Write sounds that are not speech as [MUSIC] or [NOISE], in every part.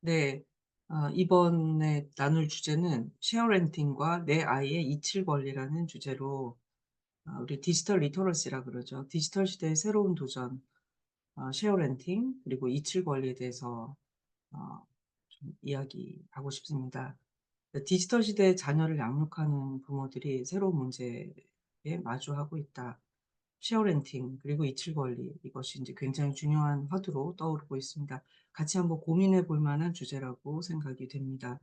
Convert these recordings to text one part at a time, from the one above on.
네. 어 이번에 나눌 주제는 쉐어 렌팅과 내 아이의 이칠 권리라는 주제로 어 우리 디지털 리터러시라 그러죠. 디지털 시대의 새로운 도전 어 쉐어 렌팅 그리고 이칠 권리에 대해서 어 좀 이야기하고 싶습니다. 그 디지털 시대에 자녀를 양육하는 부모들이 새로운 문제에 마주하고 있다. 쉐어 렌팅 그리고 이칠 권리 이것이 인제 굉장히 중요한 화두로 떠오르고 있습니다. 같이 한번 고민해 볼 만한 주제라고 생각이 됩니다.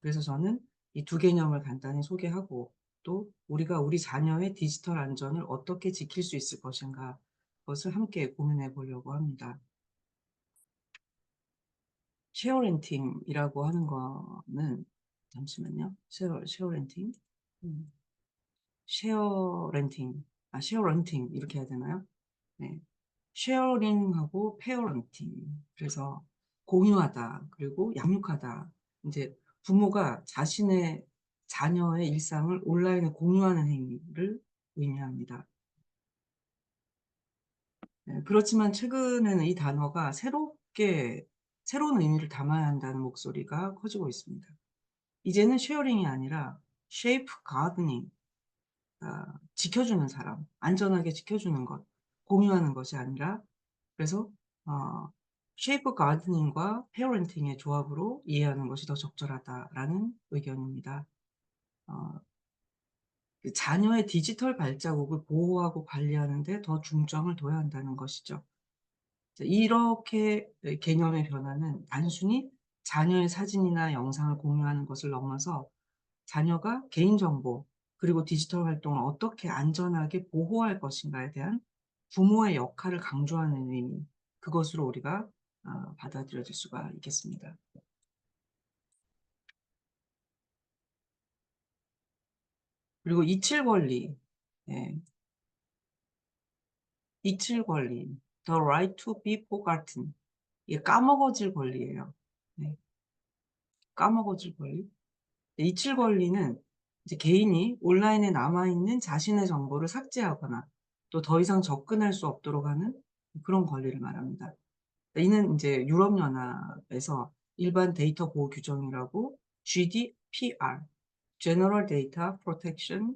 그래서 저는 이 두 개념을 간단히 소개하고 또 우리가 우리 자녀의 디지털 안전을 어떻게 지킬 수 있을 것인가 그것을 함께 고민해 보려고 합니다. 쉐어 렌팅이라고 하는 거는 잠시만요. 쉐어 쉐어 렌팅. 음. 쉐어 렌팅. 아 쉐어 런팅 이렇게 해야 되나요? 네. 쉐어링하고 페어런팅. 그래서 공유하다 그리고 양육하다. 인제 부모가 자신의 자녀의 일상을 온라인에 공유하는 행위를 의미합니다. 네. 그렇지만 최근에는 이 단어가 새롭게 새로운 의미를 담아야 한다는 목소리가 커지고 있습니다. 이제는 쉐어링이 아니라 safeguarding 아 지켜주는 사람, 안전하게 지켜주는 것, 공유하는 것이 아니라 그래서 어 safeguarding과 parenting의 조합으로 이해하는 것이 더 적절하다라는 의견입니다. 어 그 자녀의 디지털 발자국을 보호하고 관리하는 데 더 중점을 둬야 한다는 것이죠. 자 이렇게 예 개념의 변화는 단순히 자녀의 사진이나 영상을 공유하는 것을 넘어서 자녀가 개인정보 그리고 디지털 활동을 어떻게 안전하게 보호할 것인가에 대한 부모의 역할을 강조하는 의미 그것으로 우리가 어 받아들여질 수가 있겠습니다. 그리고 이칠 권리. 예. 이칠 권리. The right to be forgotten. 이게 까먹어질 권리예요. 네. 까먹어질 권리. 이칠 권리는 이제 개인이 온라인에 남아 있는 자신의 정보를 삭제하거나 또 더 이상 접근할 수 없도록 하는 그런 권리를 말합니다. 이는 인제 유럽 연합에서 일반 데이터 보호 규정이라고 GDPR General Data Protection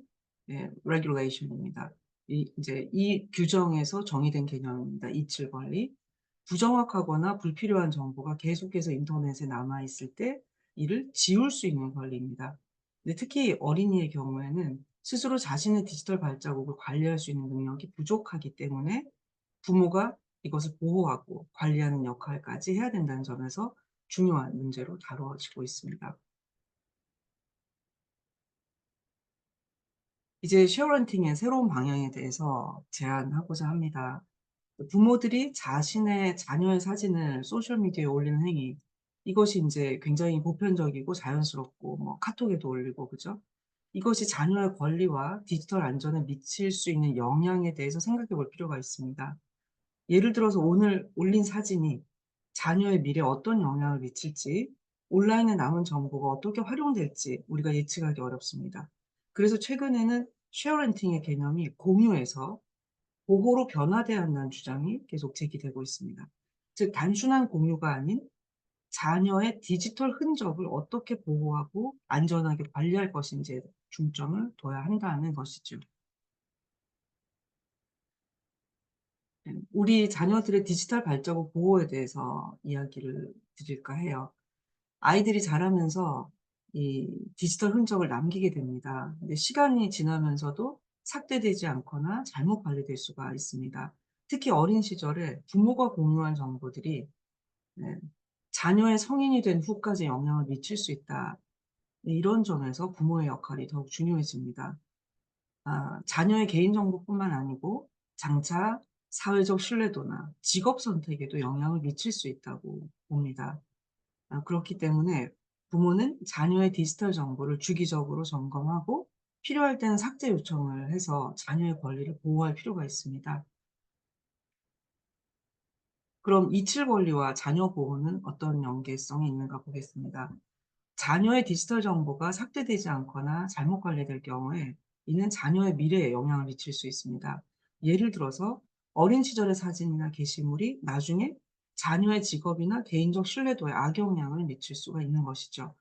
예 Regulation입니다. 이 인제 이 규정에서 정의된 개념입니다, 이칠 권리. 부정확하거나 불필요한 정보가 계속해서 인터넷에 남아 있을 때 이를 지울 수 있는 권리입니다. 근데 특히 어린이의 경우에는 스스로 자신의 디지털 발자국을 관리할 수 있는 능력이 부족하기 때문에 부모가 이것을 보호하고 관리하는 역할까지 해야 된다는 점에서 중요한 문제로 다뤄지고 있습니다. 이제 쉐어 렌팅의 새로운 방향에 대해서 제안하고자 합니다. 그 부모들이 자신의 자녀의 사진을 소셜 미디어에 올리는 행위 이것이 인제 굉장히 보편적이고 자연스럽고 뭐 카톡에도 올리고 그죠? 이것이 자녀의 권리와 디지털 안전에 미칠 수 있는 영향에 대해서 생각해 볼 필요가 있습니다. 예를 들어서 오늘 올린 사진이 자녀의 미래에 어떤 영향을 미칠지 온라인에 남은 정보가 어떻게 활용될지 우리가 예측하기 어렵습니다. 그래서 최근에는 쉐어 렌팅의 개념이 공유에서 보호로 변화돼야 한다는 주장이 계속 제기되고 있습니다. 즉 단순한 공유가 아닌 자녀의 디지털 흔적을 어떻게 보호하고 안전하게 관리할 것인지에 중점을 둬야 한다는 것이죠. 네. 우리 자녀들의 디지털 발자국 보호에 대해서 이야기를 드릴까 해요. 아이들이 자라면서 이 디지털 흔적을 남기게 됩니다. 근데 시간이 지나면서도 삭제되지 않거나 잘못 관리될 수가 있습니다. 특히 어린 시절에 부모가 공유한 정보들이 네 자녀의 성인이 된 후까지 영향을 미칠 수 있다. 네 이런 점에서 부모의 역할이 더욱 중요해집니다. 아 자녀의 개인정보뿐만 아니고 장차 사회적 신뢰도나 직업 선택에도 영향을 미칠 수 있다고 봅니다. 아 그렇기 때문에 부모는 자녀의 디지털 정보를 주기적으로 점검하고 필요할 때는 삭제 요청을 해서 자녀의 권리를 보호할 필요가 있습니다. 그럼 이칠 권리와 자녀 보호는 어떤 연계성이 있는가 보겠습니다. 자녀의 디지털 정보가 삭제되지 않거나 잘못 관리될 경우에 이는 자녀의 미래에 영향을 미칠 수 있습니다. 예를 들어서 어린 시절의 사진이나 게시물이 나중에 자녀의 직업이나 개인적 신뢰도에 악영향을 미칠 수가 있는 것이죠.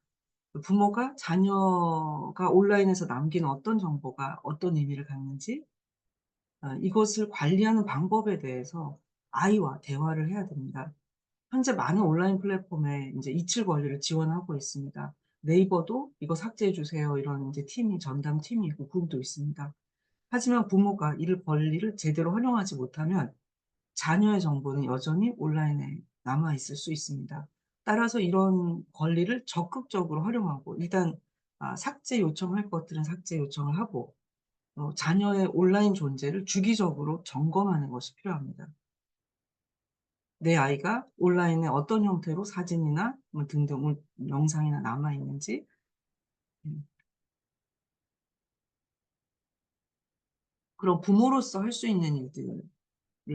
부모가 자녀가 온라인에서 남긴 어떤 정보가 어떤 의미를 갖는지 어 이것을 관리하는 방법에 대해서 아이와 대화를 해야 됩니다. 현재 많은 온라인 플랫폼에 인제 이칠 권리를 지원하고 있습니다. 네이버도 "이거 삭제해 주세요." 이런 인제 팀이 전담 팀이 있고 구글도 있습니다. 하지만 부모가 이를 권리를 제대로 활용하지 못하면 자녀의 정보는 여전히 온라인에 남아 있을 수 있습니다. 따라서 이런 권리를 적극적으로 활용하고 일단 아 삭제 요청할 것들은 삭제 요청을 하고 어 자녀의 온라인 존재를 주기적으로 점검하는 것이 필요합니다. 내 아이가 온라인에 어떤 형태로 사진이나 뭐 등등을 영상이나 남아 있는지 음. 그럼 부모로서 할 수 있는 일들을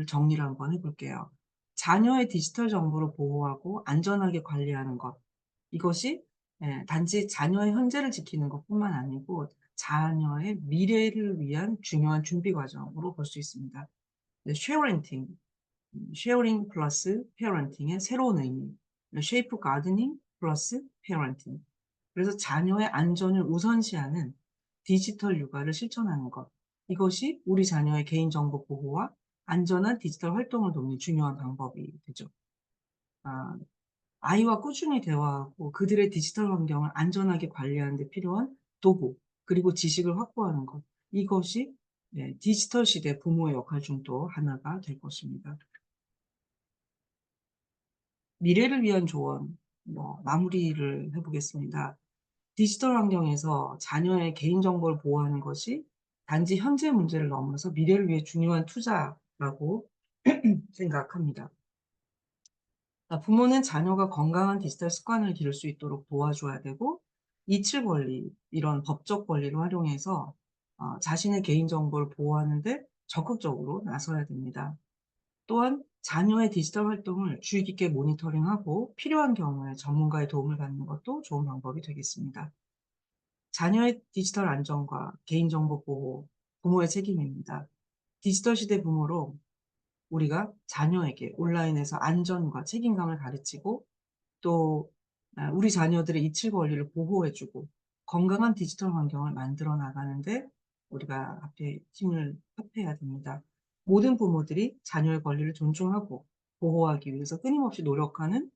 정리를 한번 해 볼게요. 자녀의 디지털 정보를 보호하고 안전하게 관리하는 것. 이것이 예 단지 자녀의 현재를 지키는 것뿐만 아니고 자녀의 미래를 위한 중요한 준비 과정으로 볼 수 있습니다. 네 쉐어렌팅 음 쉐어링 플러스 페어런팅의 새로운 의미 쉐이프 가드닝 플러스 페어런팅 그래서 자녀의 안전을 우선시하는 디지털 육아를 실천하는 것. 이것이 우리 자녀의 개인정보 보호와 안전한 디지털 활동을 돕는 중요한 방법이 되죠. 아 아이와 꾸준히 대화하고 그들의 디지털 환경을 안전하게 관리하는 데 필요한 도구 그리고 지식을 확보하는 것. 이것이 네 디지털 시대 부모의 역할 중 또 하나가 될 것입니다. 미래를 위한 조언 뭐 마무리를 해 보겠습니다. 디지털 환경에서 자녀의 개인정보를 보호하는 것이 단지 현재 문제를 넘어서 미래를 위해 중요한 투자라고 [CLEARS THROAT] 생각합니다. 아 부모는 자녀가 건강한 디지털 습관을 기를 수 있도록 도와줘야 되고 이칠 권리 이런 법적 권리를 활용해서 어 자신의 개인정보를 보호하는 데 적극적으로 나서야 됩니다. 또한 자녀의 디지털 활동을 주의 깊게 모니터링하고 필요한 경우에 전문가의 도움을 받는 것도 좋은 방법이 되겠습니다. 자녀의 디지털 안전과 개인정보 보호 부모의 책임입니다. 디지털 시대 부모로 우리가 자녀에게 온라인에서 안전과 책임감을 가르치고 또아 우리 자녀들의 이칠 권리를 보호해 주고 건강한 디지털 환경을 만들어 나가는 데 우리가 함께 힘을 합해야 됩니다. 모든 부모들이 자녀의 권리를 존중하고 보호하기 위해서 끊임없이 노력하는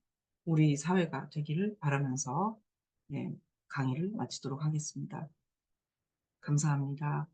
우리 사회가 되기를 바라면서 네 강의를 마치도록 하겠습니다. 감사합니다.